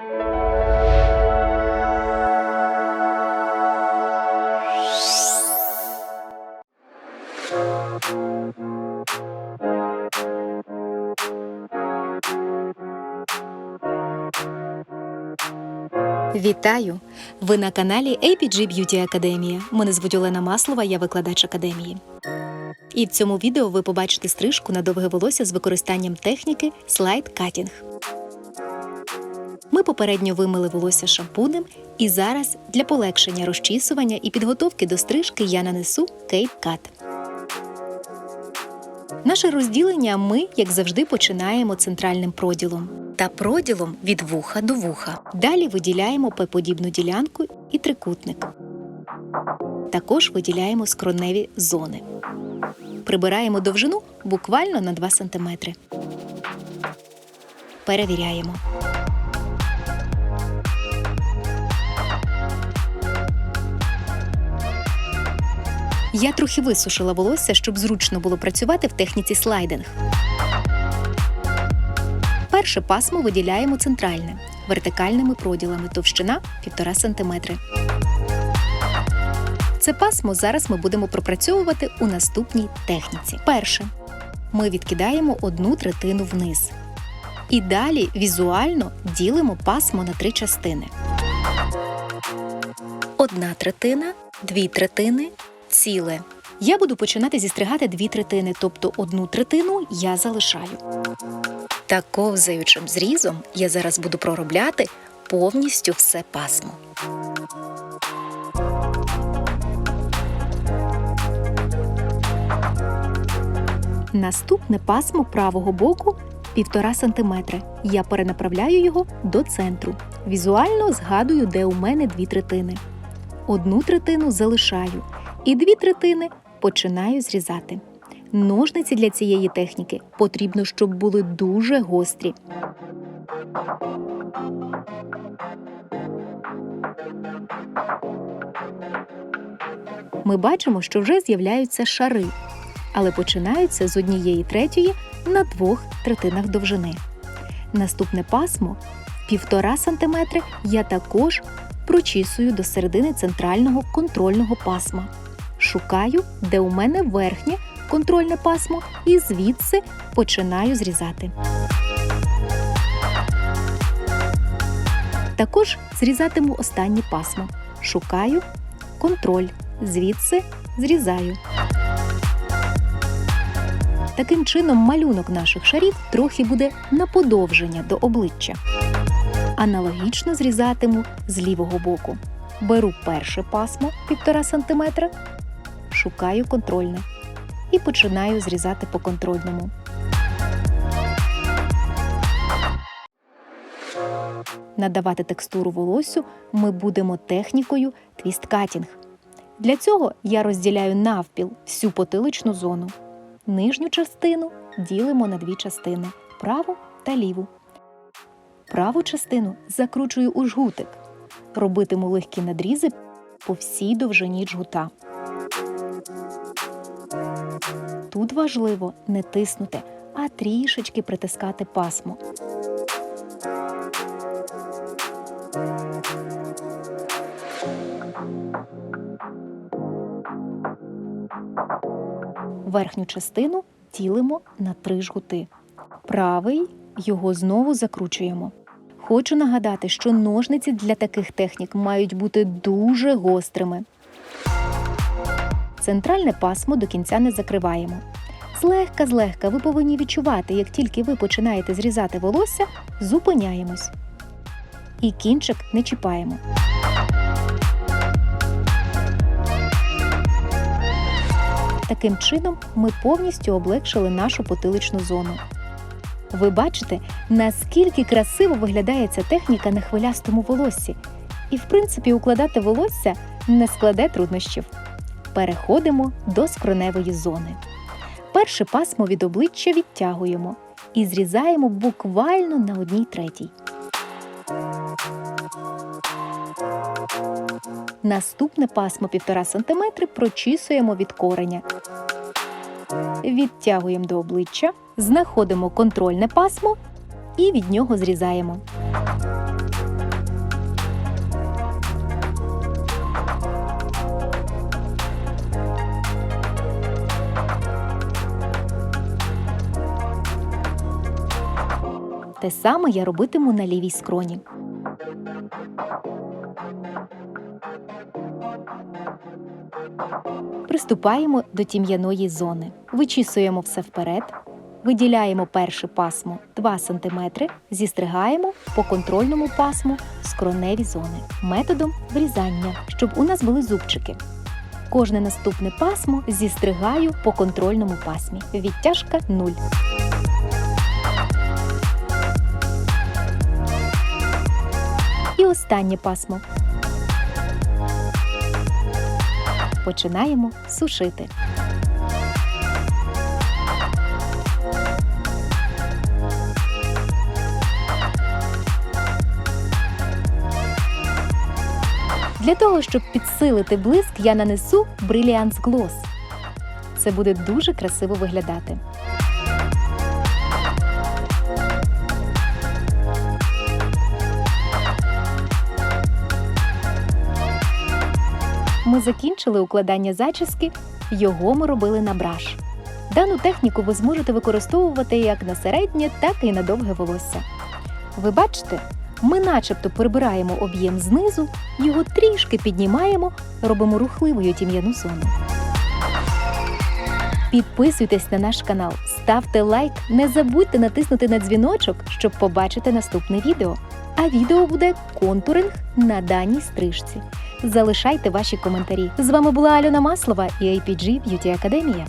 Вітаю! Ви на каналі APG Beauty Академія. Мене звуть Олена Маслова, я викладач академії. І в цьому відео ви побачите стрижку на довге волосся з використанням техніки слайд катінг. Ми попередньо вимили волосся шампунем, і зараз для полегшення розчісування і підготовки до стрижки я нанесу кейп кат. Наше розділення ми, як завжди, починаємо центральним проділом та проділом від вуха до вуха. Далі виділяємо П-подібну ділянку і трикутник. Також виділяємо скроневі зони. Прибираємо довжину буквально на 2 см. Перевіряємо. Я трохи висушила волосся, щоб зручно було працювати в техніці слайдинг. Перше пасмо виділяємо центральне вертикальними проділами товщина 1,5 см. Це пасмо зараз ми будемо пропрацьовувати у наступній техніці. Перше. Ми відкидаємо одну третину вниз. І далі візуально ділимо пасмо на три частини. Одна третина, дві третини, ціле. Я буду починати зістригати дві третини, тобто одну третину я залишаю. Та ковзаючим зрізом я зараз буду проробляти повністю все пасмо. Наступне пасмо правого боку 1,5 см. Я перенаправляю його до центру. Візуально згадую, де у мене дві третини. Одну третину залишаю, і дві третини починаю зрізати. Ножниці для цієї техніки потрібно, щоб були дуже гострі. Ми бачимо, що вже з'являються шари, але починаються з однієї третьої на двох третинах довжини. Наступне пасмо 1,5 см я також прочісую до середини центрального контрольного пасма. Шукаю, де у мене верхнє контрольне пасмо, і звідси починаю зрізати. Також зрізатиму останнє пасмо. Шукаю контроль, звідси зрізаю. Таким чином, малюнок наших шарів трохи буде на подовження до обличчя. Аналогічно зрізатиму з лівого боку. Беру перше пасмо 1,5 см, шукаю контрольне і починаю зрізати по контрольному. Надавати текстуру волосю ми будемо технікою твісткатінг. Для цього я розділяю навпіл всю потиличну зону. Нижню частину ділимо на дві частини праву та ліву. Праву частину закручую у жгутик. Робитиму легкі надрізи по всій довжині жгута. Тут важливо не тиснути, а трішечки притискати пасмо. Верхню частину ділимо на три жгути. Правий його знову закручуємо. Хочу нагадати, що ножниці для таких технік мають бути дуже гострими. Центральне пасмо до кінця не закриваємо. Злегка злегка ви повинні відчувати, як тільки ви починаєте зрізати волосся, зупиняємось. І кінчик не чіпаємо. Таким чином ми повністю облегшили нашу потиличну зону. Ви бачите, наскільки красиво виглядає ця техніка на хвилястому волоссі. І, в принципі, укладати волосся не складе труднощів. Переходимо до скроневої зони. Перше пасмо від обличчя відтягуємо і зрізаємо буквально на одній третій. Наступне пасмо 1,5 см прочісуємо від кореня. Відтягуємо до обличчя, знаходимо контрольне пасмо і від нього зрізаємо. Те саме я робитиму на лівій скроні. Приступаємо до тім'яної зони. Вичісуємо все вперед, виділяємо перше пасмо 2 см, зістригаємо по контрольному пасму скроневі зони методом врізання, щоб у нас були зубчики. Кожне наступне пасмо зістригаю по контрольному пасмі. Відтяжка 0. Останнє пасмо. Починаємо сушити. Для того, щоб підсилити блиск, я нанесу Brilliance Gloss. Це буде дуже красиво виглядати. Ми закінчили укладання зачіски, його ми робили на браш. Дану техніку ви зможете використовувати як на середнє, так і на довге волосся. Ви бачите, ми начебто прибираємо об'єм знизу, його трішки піднімаємо, робимо рухливою тім'яну зону. Підписуйтесь на наш канал, ставте лайк, не забудьте натиснути на дзвіночок, щоб побачити наступне відео. А відео буде контуринг на даній стрижці. Залишайте ваші коментарі. З вами була Альона Маслова і APG Beauty Академія.